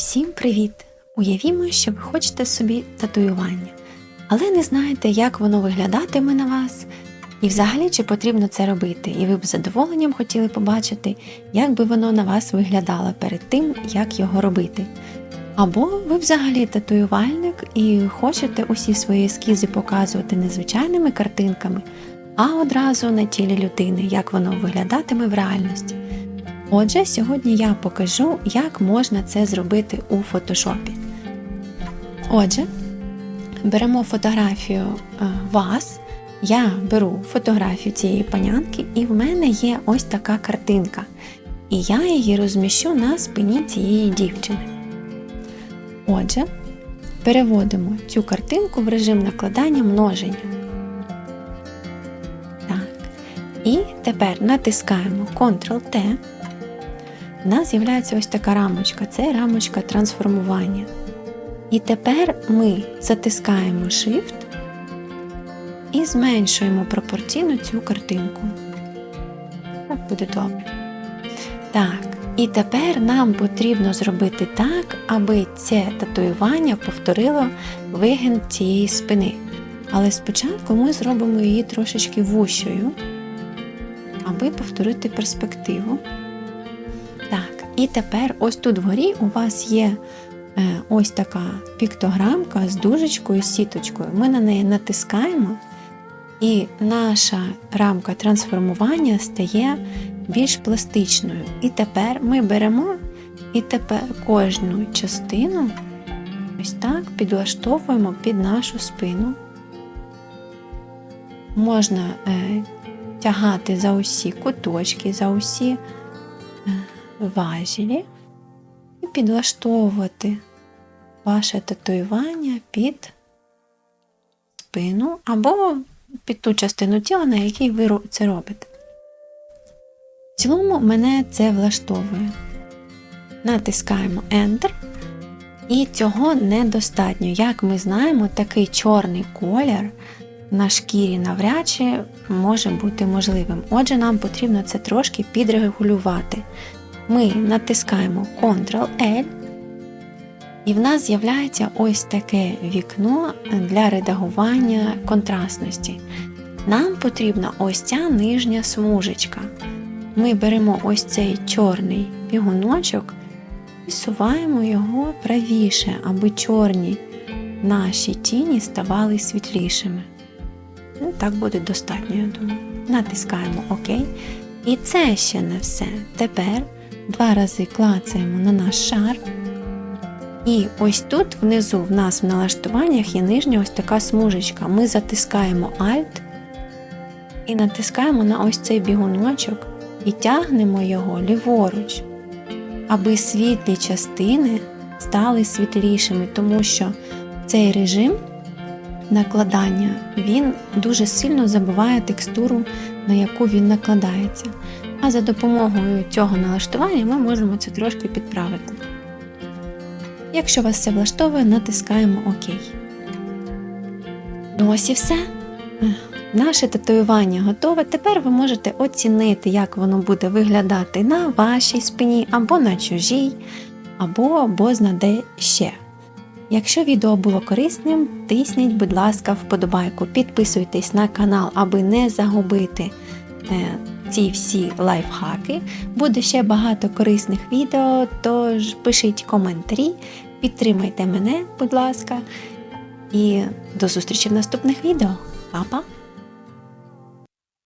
Всім привіт! Уявімо, що ви хочете собі татуювання, але не знаєте, як воно виглядатиме на вас, і взагалі чи потрібно це робити, і ви б з задоволенням хотіли побачити, як би воно на вас виглядало перед тим, як його робити. Або ви взагалі татуювальник і хочете усі свої ескізи показувати не звичайними картинками, а одразу на тілі людини, як воно виглядатиме в реальності. Отже, сьогодні я покажу, як можна це зробити у фотошопі. Отже, беремо фотографію е, вас. Я беру фотографію цієї панянки, і в мене є ось така картинка. І я її розміщу на спині цієї дівчини. Отже, переводимо цю картинку в режим накладання множення. Так. І тепер натискаємо Ctrl-T. У нас з'являється ось така рамочка. Це рамочка трансформування. І тепер ми затискаємо Shift і зменшуємо пропорційно цю картинку. Так буде добре. Так, і тепер нам потрібно зробити так, аби це татуювання повторило вигин цієї спини. Але спочатку ми зробимо її трошечки вущою, аби повторити перспективу. І тепер ось тут вгорі у вас є е, ось така піктограмка з дужечкою, сіточкою. Ми на неї натискаємо, і наша рамка трансформування стає більш пластичною. І тепер ми беремо і тепер кожну частину ось так підлаштовуємо під нашу спину. Можна е, тягати за усі куточки, за усі важелі і підлаштовувати ваше татуювання під спину або під ту частину тіла, на якій ви це робите. В цілому мене це влаштовує. Натискаємо Enter. І цього недостатньо. Як ми знаємо, такий чорний колір на шкірі навряд чи може бути можливим. Отже, нам потрібно це трошки підрегулювати. Ми натискаємо Ctrl-L, і в нас з'являється ось таке вікно для редагування контрастності. Нам потрібна ось ця нижня смужечка. Ми беремо ось цей чорний бігуночок і суваємо його правіше, аби чорні наші тіні ставали світлішими. Ну, так буде достатньо, я думаю. Натискаємо ОК. І це ще не все. Тепер два рази клацаємо на наш шар. І ось тут внизу в нас в налаштуваннях є нижня ось така смужечка. Ми затискаємо Alt і натискаємо на ось цей бігуночок і тягнемо його ліворуч, аби світлі частини стали світлішими, тому що цей режим накладання він дуже сильно забиває текстуру, на яку він накладається. А за допомогою цього налаштування ми можемо це трошки підправити. Якщо вас все влаштовує, натискаємо ОК. Ну ось і все. Наше татуювання готове. Тепер ви можете оцінити, як воно буде виглядати на вашій спині, або на чужій, або бозна де ще. Якщо відео було корисним, тисніть, будь ласка, вподобайку, підписуйтесь на канал, аби не загубити е, ці всі лайфхаки. Буде ще багато корисних відео, тож пишіть коментарі, підтримайте мене, будь ласка, і до зустрічі в наступних відео. Па-па!